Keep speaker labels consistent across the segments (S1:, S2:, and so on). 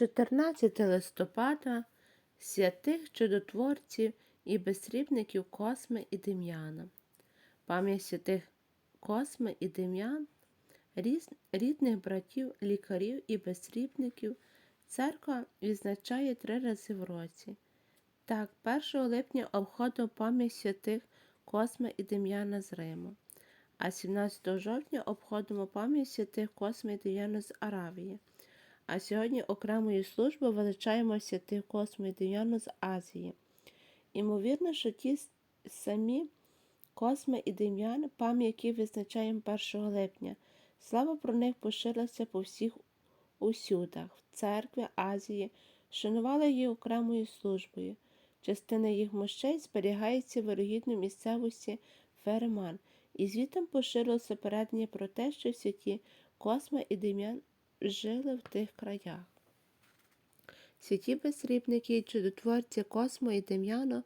S1: 14 листопада святих чудотворців і безсрібників Косми і Дем'яна. Пам'ять святих Косми і Дем'ян, рідних братів, лікарів і безсрібників, церква відзначає три рази в році. Так, 1 липня обходимо пам'ять святих Косми і Дем'яна з Риму, а 17 жовтня обходимо пам'ять святих Косми і Дем'яна з Аравії. А сьогодні окремою службою величаємо святих Косму і Дем'яну з Азії. Імовірно, що ті самі Косми і Дем'ян, пам'ять яких визначаємо 1 липня, слава про них поширилася по всіх усюдах, в церкві Азії, шанували її окремою службою. Частина їх мощей зберігається вирогідно в місцевості Фереман, і звітом поширилося передання про те, що святі Косма і Дем'ян жили в тих краях. Святі безсрібники і чудотворці Космо і Дем'яно,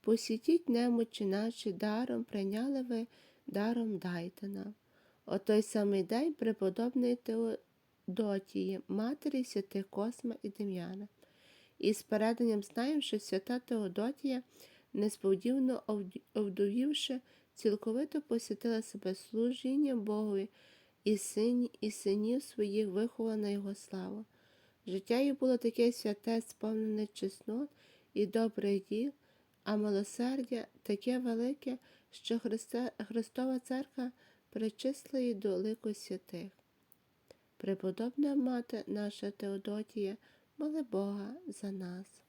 S1: посвятіть немочі наші даром, прийняли ви даром дайте. О той самий день преподобної Теодотії, матері святих Косма і Дем'яна. І з переданням знаємо, що свята Теодотія, несподівано овд- овдовівши, цілковито посвятила себе служінням Богові і, сині, і синів своїх виховала на його славу. Життя її було таке святе, сповнене чеснот і добрих діл, а милосердя таке велике, що Христа, Христова Церква причисла її до лику святих. Преподобна мати наша Теодотія, моли Бога за нас.